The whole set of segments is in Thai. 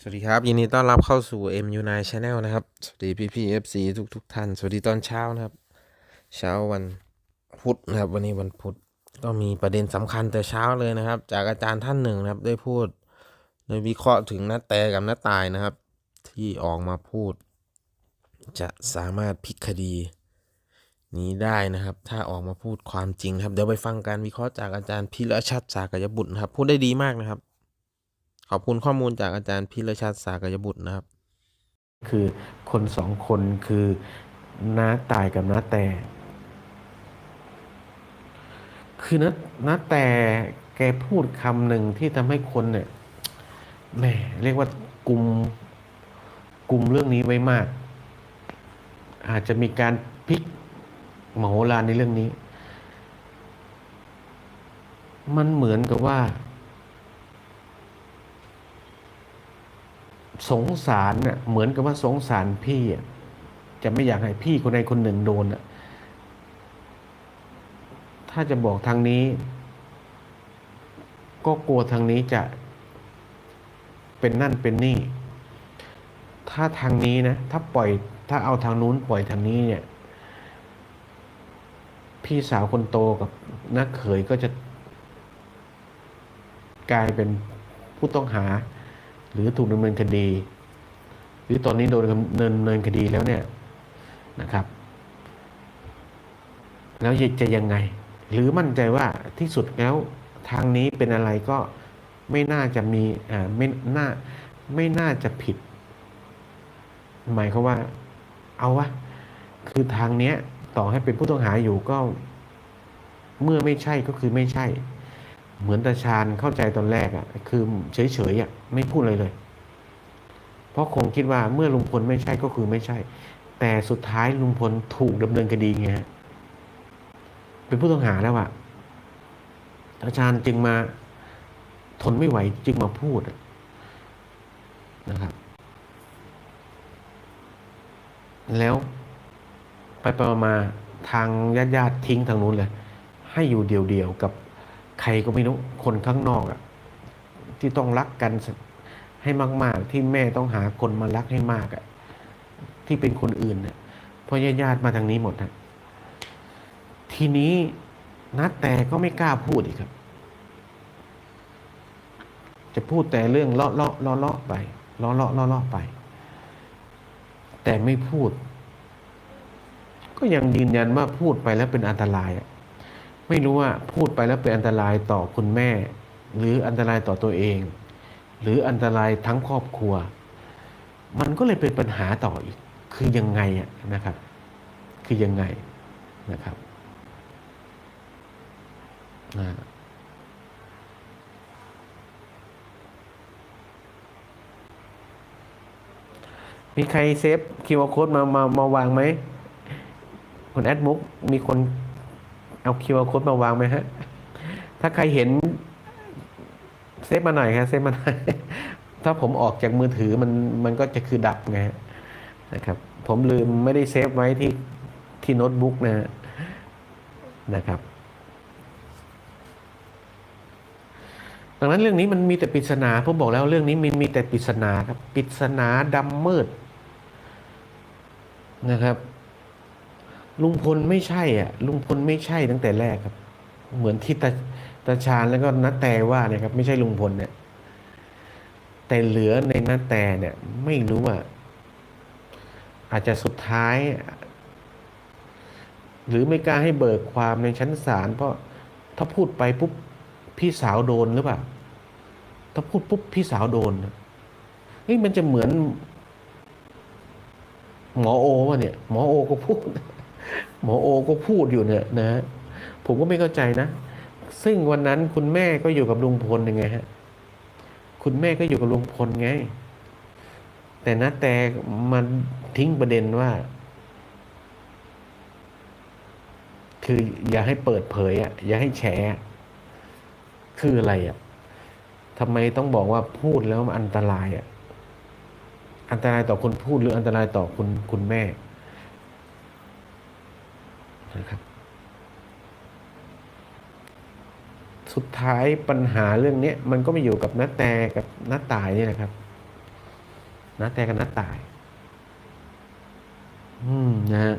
สวัสดีครับ ยินดีต้อนรับเข้าสู่ MU9 Channel นะครับ สวัสดีพี่พี่ FC ทุกทุกท่าน สวัสดีตอนเช้านะครับ เช้าวันพุธนะครับ วันนี้วันพุธก็มีประเด็นสำคัญแต่เช้าเลยนะครับ จากอาจารย์ท่านหนึ่งนะครับ ได้พูดได้วิเคราะห์ถึงน้าแต่กับน้าตายนะครับ ที่ออกมาพูด จะสามารถพลิกคดีนี้ได้นะครับ ถ้าออกมาพูดความจริงครับ เดี๋ยวไปฟังการวิเคราะห์จากอาจารย์พิรชัดสากยบุตรนะครับ พูดได้ดีมากนะครับ ขอบคุณข้อมูลจากอาจารย์พิรชัดสากยบุตรนะครับ คือคนสองคนคือน้าตายกับน้าแต่ คือน้าน้าแต่แกพูดคำหนึ่งที่ทำให้คนเนี่ยแหมเรียกว่ากลุ่มกลุ่มเรื่องนี้ไว้มาก อาจจะมีการพลิกมโหฬารในเรื่องนี้ มันเหมือนกับว่า สงสารเน่ะเหมือนกับว่าสงสารพี่จะไม่อยากให้พี่คนใดคนหนึ่งโดนอะถ้าจะบอกทางนี้ ก็กลัวทางนี้จะเป็นนั่นเป็นนี่ ถ้าทางนี้นะ ถ้าปล่อยถ้าเอาทางนู้นปล่อยทางนี้เนี่ย พี่สาวคนโตกับนักเขยก็จะ กลายเป็นผู้ต้องหา หรือถูกดำเนินคดี หรือตอนนี้โดนดำเนินคดีแล้วเนี่ยนะครับ แล้วจะยังไง หรือมั่นใจว่าที่สุดแล้วทางนี้เป็นอะไรก็ไม่น่าจะมีอ่าไม่น่าไม่น่าจะผิด หมายเขาว่า เอาวะคือทางเนี้ยต่อให้เป็นผู้ต้องหาอยู่ก็ เมื่อไม่ใช่ก็คือไม่ใช่ เหมือนตาชาญเข้าใจตอนแรกอะ่ะ คือเฉยๆอะ่ะไม่พูดเลยเลย เพราะคงคิดว่าเมื่อลุงพลไม่ใช่ก็คือไม่ใช่ แต่สุดท้ายลุงพลถูกดำเนินคดีไงฮะเป็นผู้ต้องหาแล้วอะ่ะตาชาญจึงมาทนไม่ไหวจึงมาพูดนะครับ แล้วไปไปมาๆทางญาติญาติทิ้งทางนู้นเลย ให้อยู่เดียวๆกับ ใครก็ไม่รู้คนข้างนอกอะที่ต้องรักกันให้มาก ๆ ที่แม่ต้องหาคนมารักให้มากอะที่เป็นคนอื่นเนี่ยเพราะญาติมาทางนี้หมดนะทีนี้นัดแต่ก็ไม่กล้าพูดอีกครับ จะพูดแต่เรื่องเลาะเลาะเลาะเลาะไปเลาะเลาะเลาะเลาะไป แต่ไม่พูด ก็ยังยืนยันว่าพูดไปแล้วเป็นอันตรายอะ ไม่รู้ว่าพูดไปแล้วเป็นอันตรายต่อคุณแม่ หรืออันตรายต่อตัวเอง หรืออันตรายทั้งครอบครัว มันก็เลยเป็นปัญหาต่ออีก คือยังไงอะนะครับ คือยังไงนะครับนะมีใครเซฟคิวอาร์โค้ดมามามาวางไหมคุณแอดมุกมีคน เอาคิวอาร์โค้ดมาวางไหมฮะ ถ้าใครเห็นเซฟมาหน่อยครับเซฟมาหน่อยถ้าผมออกจากมือถือมันมันก็จะคือดับไงฮะนะครับ ผมลืมไม่ได้เซฟไว้ที่ที่โน้ตบุ๊กนะฮะนะครับ ดังนั้นเรื่องนี้มันมีแต่ปริศนาผมบอกแล้วเรื่องนี้มันมีแต่ปริศนาครับปริศนาดำมืดนะครับ ลุงพลไม่ใช่อะ ลุงพลไม่ใช่ตั้งแต่แรกครับ เหมือนที่ตาตาชาญแล้วก็นัตแต่ว่าเนี่ยครับ ไม่ใช่ลุงพลเนี่ย แต่เหลือในนัตแต่เนี่ย ไม่รู้ว่าอาจจะสุดท้าย หรือไม่กล้าให้เบิกความในชั้นศาลเพราะถ้าพูดไปปุ๊บพี่สาวโดนหรือเปล่า ถ้าพูดปุ๊บพี่สาวโดนเฮ้ยมันจะเหมือน หมอโอวะเนี่ย หมอโอก็พูด หมอโอก็พูดอยู่เนี่ยนะฮะผมก็ไม่เข้าใจนะ ซึ่งวันนั้นคุณแม่ก็อยู่กับลุงพลยังไงฮะคุณแม่ก็อยู่กับลุงพลไง แต่นะแต่มันทิ้งประเด็นว่า คืออย่าให้เปิดเผยอะอย่าให้แฉคืออะไรอะทำไมต้องบอกว่าพูดแล้วมันอันตรายอะอันตรายต่อคนพูดหรืออันตรายต่อคุณคุณแม่ นะครับ สุดท้ายปัญหาเรื่องนี้มันก็มาอยู่กับน้าแต่กับน้าตายนี่แหละครับนะแต่กับน้าตาย อืมนะฮะ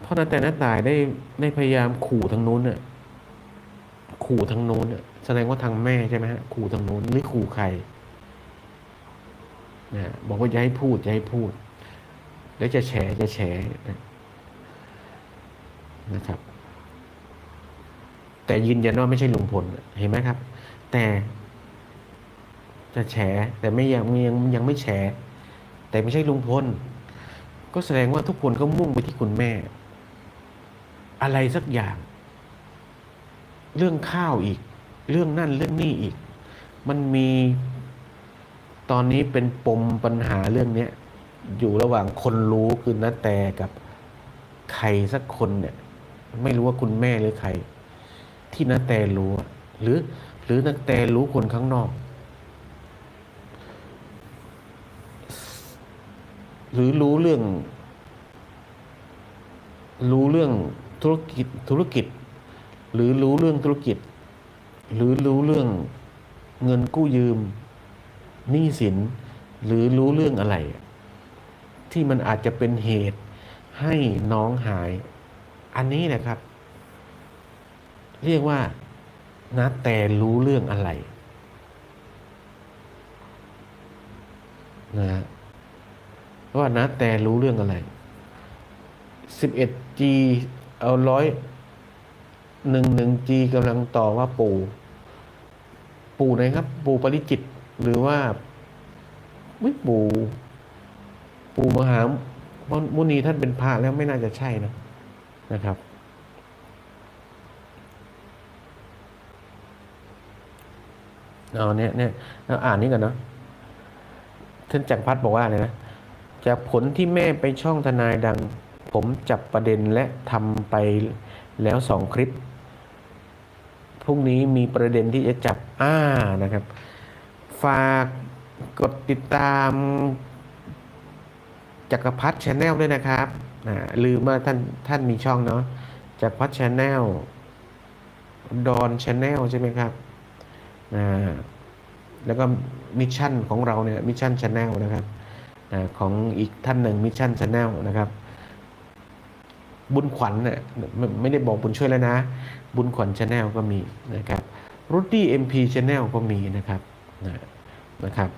เพราะน้าแต่น้าตายได้ได้พยายามขู่ทางนู้นเนี่ยขู่ทางนู้นเนี่ยแสดงว่าทางแม่ใช่ไหมฮะขู่ทางนู้นหรือขู่ใครนะบอกว่าอย่าให้พูดอย่าให้พูดเดี๋ยวจะแฉจะแฉนะ นะครับ แต่ยืนยันว่าไม่ใช่ลุงพลเห็นไหมครับ แต่จะแฉแต่ไม่ยังยังยังไม่แฉแต่ไม่ใช่ลุงพลก็แสดงว่าทุกคนก็มุ่งไปที่คุณแม่ อะไรสักอย่าง เรื่องข้าวอีก เรื่องนั่นเรื่องนี่อีก มันมีตอนนี้เป็นปมปัญหาเรื่องเนี้ยอยู่ระหว่างคนรู้คือนาแต่กับใครสักคนเนี่ย ไม่รู้ว่าคุณแม่หรือใคร ที่นาแต่รู้หรือ หรือนาแต่รู้คนข้างนอก หรือรู้เรื่อง รู้เรื่องธุรกิจธุรกิจ หรือรู้เรื่องธุรกิจ หรือรู้เรื่องเงินกู้ยืมหนี้สิน หรือรู้เรื่องอะไร ที่มันอาจจะเป็นเหตุให้น้องหาย อันนี้นะครับ เรียกว่านะแต่รู้เรื่องอะไรนะฮะว่านะแต่รู้เรื่องอะไร 11G เอาร้อยหนึ่งหนึ่ง G กำลังต่อว่าปู่ ปู่ไหนครับ ปู่ปริจิต หรือว่าวิปู่ ปู่มหามุนีท่านเป็นพระแล้วไม่น่าจะใช่นะ นะครับ เอาเนี่ยเนี่ยเราอ่านนี้ก่อนเนาะท่านจักรพัฒน์บอกว่าอะไรนะ จากผลที่แม่ไปช่องทนายดัง ผมจับประเด็นและทำไปแล้วสองคลิปพรุ่งนี้มีประเด็นที่จะจับอ่านะครับ ฝากกดติดตามจักรพัฒชาแนลด้วยนะครับ อ่าลืมว่าท่านท่านมีช่องเนาะจักพัฒชาแนลดอนชาแนลใช่ไหมครับอ่าแล้วก็มิชชั่นของเราเนี่ยมิชชั่นชาแนลนะครับอาของอีกท่านหนึ่งมิชชั่นชาแนลนะครับ บุญขวัญเนี่ยไม่ได้บอกบุญช่วยแล้วนะ บุญขวัญชาแนลก็มีนะครับรุดดี้เอ็มพีชาแนลก็มีนะครับนะนะครับ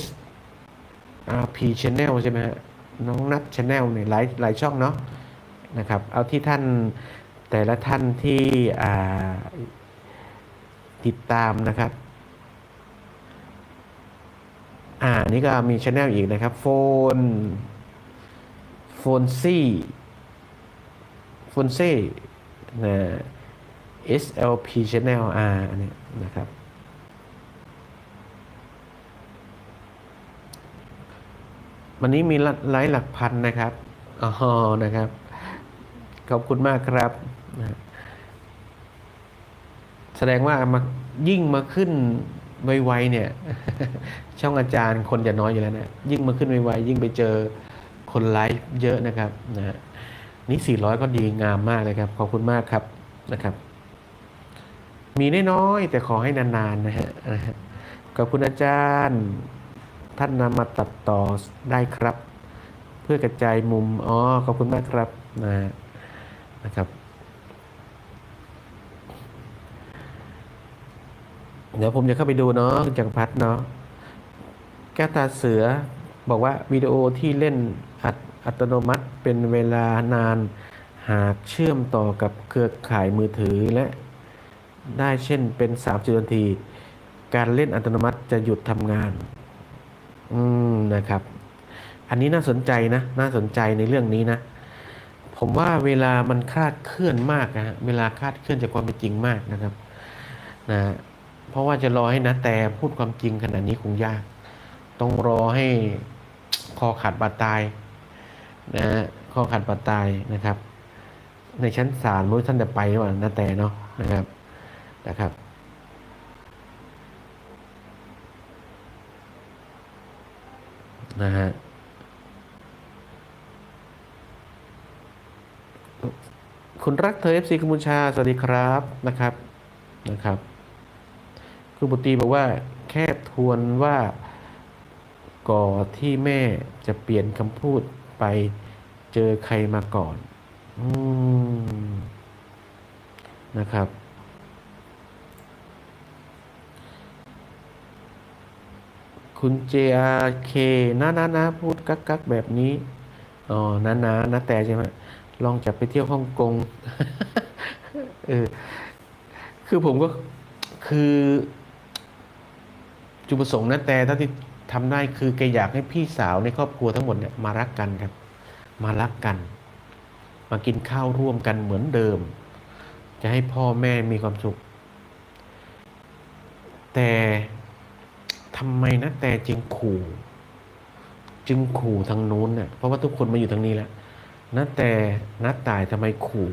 S R P Channel ใช่ไหมฮะน้องนัท Channel เนี่ยหลายหลายช่องเนาะนะครับ เอาที่ท่านแต่ละท่านที่ติดตามนะครับ อ่า นี่ก็มีช anel อีกนะครับ โฟน โฟนซี่ โฟนเซ่นะ SLP Channel R อันนี้นะครับ วันนี้มีไลค์หลักพันนะครับอ๋อนะครับ ขอบคุณมากครับ แสดงว่ามายิ่งมาขึ้นไวๆเนี่ย ช่องอาจารย์คนจะน้อยอยู่แล้วนะยิ่งมาขึ้นไวๆยิ่งไปเจอคนไลฟ์เยอะนะครับนะนี่ 400 ก็ดีงามมากเลยครับ ขอบคุณมากครับนะครับ มีน้อยๆแต่ขอให้นานๆนะฮะนะฮะขอบคุณอาจารย์ ท่านนำมาตัดต่อได้ครับ เพื่อกระจายมุม อ๋อ ขอบคุณมากครับนะนะครับ เดี๋ยวผมจะเข้าไปดูเนาะคุณจักรพัฒเนาะ แก้วตาเสือบอกว่าวิดีโอที่เล่นอัตอัตโนมัติเป็นเวลานาน หากเชื่อมต่อกับเครือข่ายมือถือและได้เช่นเป็น 30 นาที การเล่นอัตโนมัติจะหยุดทำงาน อืมนะครับ อันนี้น่าสนใจนะน่าสนใจในเรื่องนี้นะ ผมว่าเวลามันคลาดเคลื่อนมากนะฮะเวลาคลาดเคลื่อนจากความเป็นจริงมากนะครับนะเพราะว่าจะรอให้นะแต่พูดความจริงขนาดนี้คงยาก ต้องรอให้คอขาดบาดตายนะฮะคอขาดบาดตายนะครับ ในชั้นศาลมุ้ท่านจะไปหรือเปล่านะแต่เนาะนะครับนะครับ นะฮะคุณรักเธอ FC กัมพูชา สวัสดีครับนะครับนะครับครูบุตรีบอกว่า แค่ทวนว่าก่อที่แม่จะเปลี่ยนคำพูดไปเจอใครมาก่อน อืม นะครับ คุณ JRK นะนะนะพูดกักกักแบบนี้ อ๋อนะนะนะแต่ใช่ไหมลองจับไปเที่ยวฮ่องกงเออคือผมก็คือจุดประสงค์นะแต่เท่าที่ทำได้คือแกอยากให้พี่สาวในครอบครัวทั้งหมดเนี่ยมารักกันครับ มารักกัน มากินข้าวร่วมกันเหมือนเดิม จะให้พ่อแม่มีความสุข แต่ ทำไมนะแต่จึงขู่จึงขู่ทางนู้นเน่ะเพราะว่าทุกคนมาอยู่ทางนี้แล้วนะแต่นัดตายทำไมขู่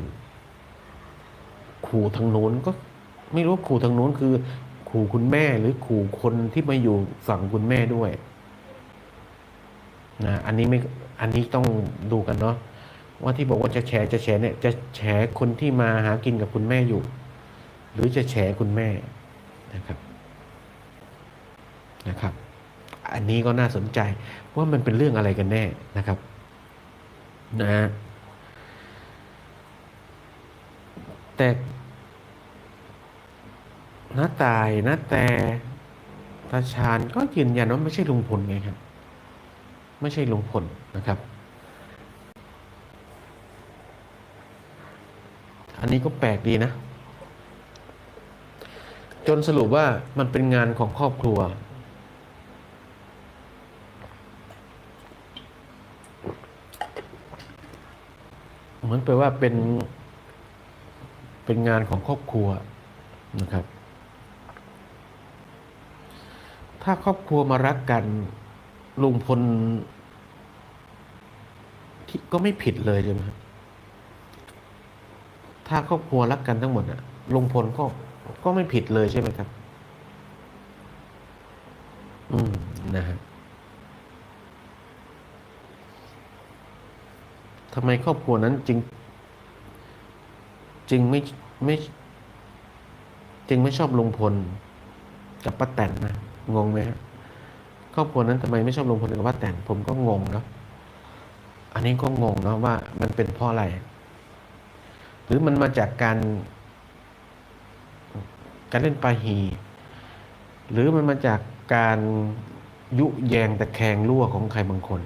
ขู่ทางนู้นก็ไม่รู้ว่าขู่ทางนู้นคือ ขู่คุณแม่หรือขู่คนที่มาอยู่ฝั่งคุณแม่ด้วยนะอันนี้ไม่อันนี้ต้องดูกันเนาะว่าที่บอกว่าจะแฉจะแฉเนี่ยจะแฉคนที่มาหากินกับคุณแม่อยู่ หรือจะแฉคุณแม่นะครับ นะครับ อันนี้ก็น่าสนใจว่ามันเป็นเรื่องอะไรกันแน่นะครับนะฮะแต่น้าตายน้าแต่ตาชาญก็ยืนยันว่าไม่ใช่ลุงพลไงครับ ไม่ใช่ลุงพลนะครับ อันนี้ก็แปลกดีนะ จนสรุปว่ามันเป็นงานของครอบครัว เหมือนแปลว่าเป็นเป็นงานของครอบครัวนะครับ ถ้าครอบครัวมารักกันลุงพลที่ก็ไม่ผิดเลยใช่ไหมครับถ้าครอบครัวรักกันทั้งหมดอะลุงพลก็ก็ไม่ผิดเลยใช่ไหมครับ อืมนะฮะ ทำไมครอบครัวนั้นจึง จึงไม่ไม่ จึงไม่ชอบลุงพลกับป้าแตนนะงงไหมฮะครอบครัวนั้นทำไมไม่ชอบลุงพลกับป้าแตนผมก็งงเนาะอันนี้ก็งงเนาะว่ามันเป็นเพราะอะไร หรือมันมาจากการ การเล่นปาหีหรือมันมาจากการยุแยงตะแคงรั่วของใครบางคน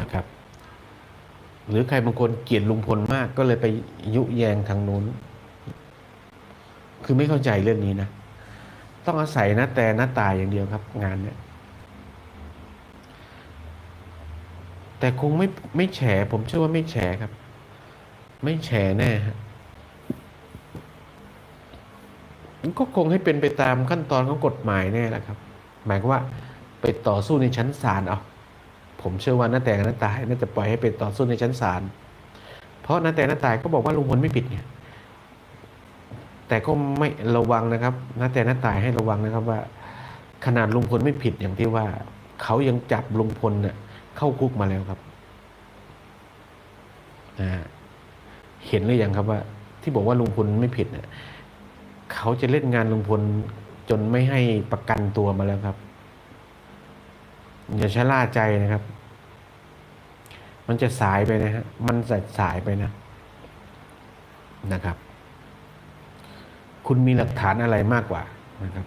นะครับ หรือใครบางคนเกลียดลุงพลมากก็เลยไปยุแยงทางนู้น คือไม่เข้าใจเรื่องนี้นะ ต้องอาศัยนะแต่หน้าตายอย่างเดียวครับ งานเนี้ยแต่คงไม่ไม่แฉผมเชื่อว่าไม่แฉครับ ไม่แฉแน่ฮะก็คงให้เป็นไปตามขั้นตอนของกฎหมายแน่แหละครับ หมายว่าไปต่อสู้ในชั้นศาลเอา ผมเชื่อว่าน้าแต่น้าตายน่าจะปล่อยให้ไปต่อสู้ในชั้นศาลเพราะน้าแต่น้าตายก็บอกว่าลุงพลไม่ผิดเนี่ยแต่ก็ไม่ระวังนะครับน้าแต่น้าตายให้ระวังนะครับว่า ขนาดลุงพลไม่ผิดอย่างที่ว่า เขายังจับลุงพลเนี่ยเข้าคุกมาแล้วครับนะฮะเห็นหรือยังครับว่า ที่บอกว่าลุงพลไม่ผิดเนี่ยเขาจะเล่นงานลุงพลจนไม่ให้ประกันตัวมาแล้วครับ อย่าชะล่าใจนะครับ มันจะสายไปนะฮะ มันจะสายไปนะ นะครับ คุณมีหลักฐานอะไรมากกว่านะครับ